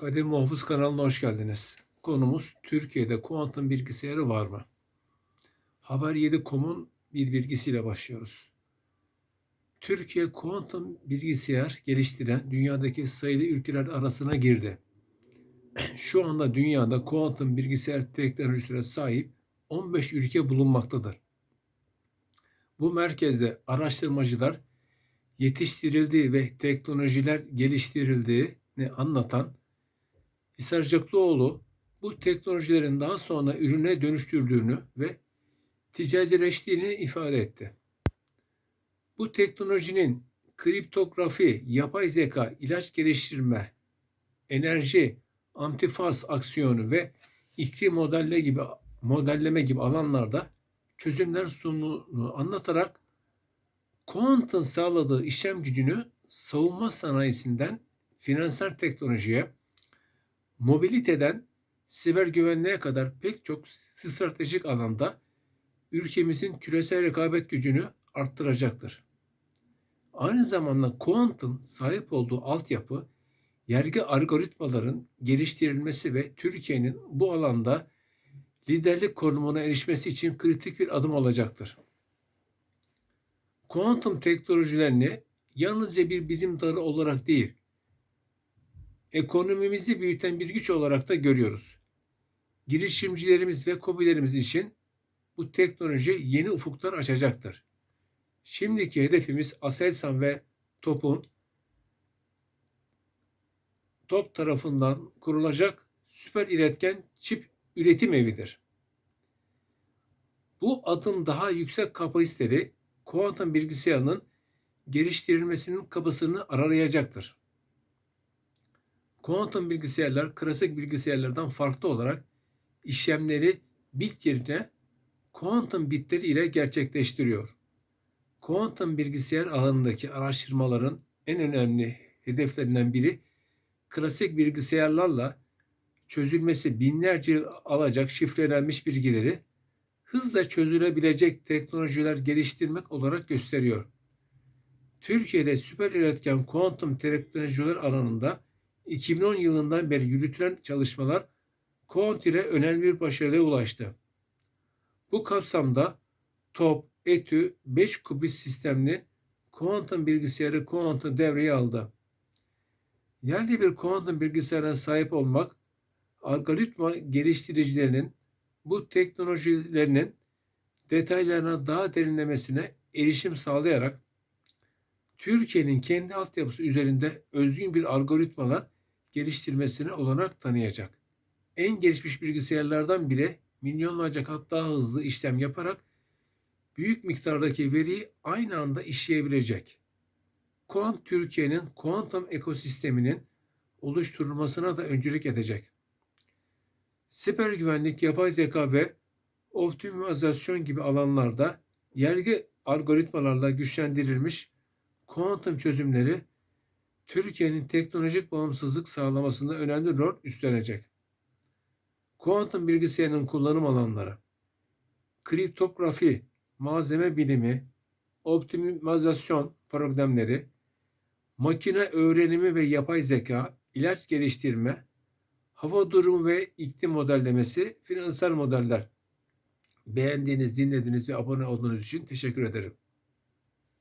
Kadim Muhafız kanalına hoş geldiniz. Konumuz Türkiye'de kuantum bilgisayarı var mı? Haber 7.com'un bir bilgisiyle başlıyoruz. Türkiye kuantum bilgisayar geliştiren dünyadaki sayılı ülkeler arasına girdi. Şu anda dünyada kuantum bilgisayar teknolojisine sahip 15 ülke bulunmaktadır. Bu merkezde araştırmacılar yetiştirildiği ve teknolojiler geliştirildiğini anlatan Hisarcıklıoğlu bu teknolojilerin daha sonra ürüne dönüştürdüğünü ve ticarileştiğini ifade etti. Bu teknolojinin kriptografi, yapay zeka, ilaç geliştirme, enerji, antifaz aksiyonu ve iklim modelle gibi modelleme gibi alanlarda çözümler sunduğunu anlatarak Quant'ın sağladığı işlem gücünü savunma sanayisinden finansal teknolojiye, mobiliteden siber güvenliğe kadar pek çok stratejik alanda ülkemizin küresel rekabet gücünü arttıracaktır. Aynı zamanda Quant'ın sahip olduğu altyapı, yergi algoritmaların geliştirilmesi ve Türkiye'nin bu alanda liderlik konumuna erişmesi için kritik bir adım olacaktır. Kuantum teknolojilerini yalnızca bir bilim dalı olarak değil, ekonomimizi büyüten bir güç olarak da görüyoruz. Girişimcilerimiz ve kobilerimiz için bu teknoloji yeni ufuklar açacaktır. Şimdiki hedefimiz Aselsan ve TOP'un TOP tarafından kurulacak süper iletken çip üretim evidir. Bu adım daha yüksek kapasiteli kuantum bilgisayarının geliştirilmesinin kapısını aralayacaktır. Kuantum bilgisayarlar klasik bilgisayarlardan farklı olarak işlemleri bit yerine kuantum bitleri ile gerçekleştiriyor. Kuantum bilgisayar alanındaki araştırmaların en önemli hedeflerinden biri klasik bilgisayarlarla çözülmesi binlerce yıl alacak şifrelenmiş bilgileri hızla çözülebilecek teknolojiler geliştirmek olarak gösteriyor. Türkiye'de süper iletken kuantum teknolojiler alanında 2010 yılından beri yürütülen çalışmalar kuant ile önemli bir başarıya ulaştı. Bu kapsamda TOP, ETÜ 5 kubit sistemli kuantum bilgisayarı kuantum devreye aldı. Yerli bir kuantum bilgisayarına sahip olmak, algoritma geliştiricilerinin bu teknolojilerinin detaylarına daha derinlemesine erişim sağlayarak Türkiye'nin kendi altyapısı üzerinde özgün bir algoritmalar geliştirmesine olanak tanıyacak. En gelişmiş bilgisayarlardan bile milyonlarca kat daha hızlı işlem yaparak büyük miktardaki veriyi aynı anda işleyebilecek. Kuant Türkiye'nin kuantum ekosisteminin oluşturulmasına da öncülük edecek. Siber güvenlik, yapay zeka ve optimizasyon gibi alanlarda yergi algoritmalarla güçlendirilmiş kuantum çözümleri Türkiye'nin teknolojik bağımsızlık sağlamasında önemli rol üstlenecek. Kuantum bilgisayarının kullanım alanları, kriptografi, malzeme bilimi, optimizasyon programları, makine öğrenimi ve yapay zeka, ilaç geliştirme, hava durumu ve iklim modellemesi, finansal modeller. Beğendiğiniz, dinlediğiniz ve abone olduğunuz için teşekkür ederim.